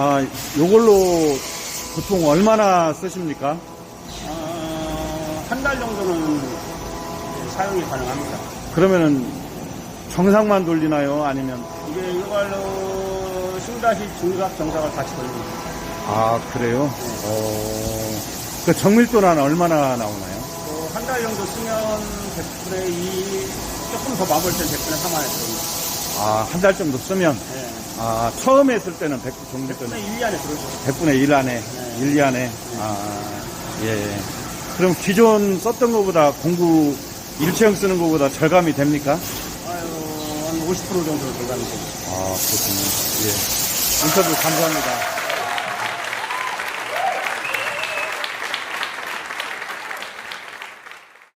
아, 요걸로 보통 얼마나 쓰십니까? 어, 한달 정도는 사용이 가능합니다. 그러면은 정상만 돌리나요? 아니면 이게 이걸로 신다시 중각 정상을 같이 돌립니다. 아 그래요? 어, 그 정밀도는 얼마나 나오나요? 한 달 정도 쓰면 100분의 2, 조금 더 마블 땐 100분의 3 안에 들어옵니다. 아 한 달 정도 쓰면 네. 아 처음에 했을 때는 100 100분의 정밀도는 1 안에 들어오죠. 100분의 1 안에 네. 1, 2 안에 아 예. 그럼 기존 썼던 것보다 공구 일체형 쓰는 것보다 절감이 됩니까? 아유, 한 50% 정도 들어가는 겁니다. 아 그렇군요. 예. 인터뷰 감사합니다.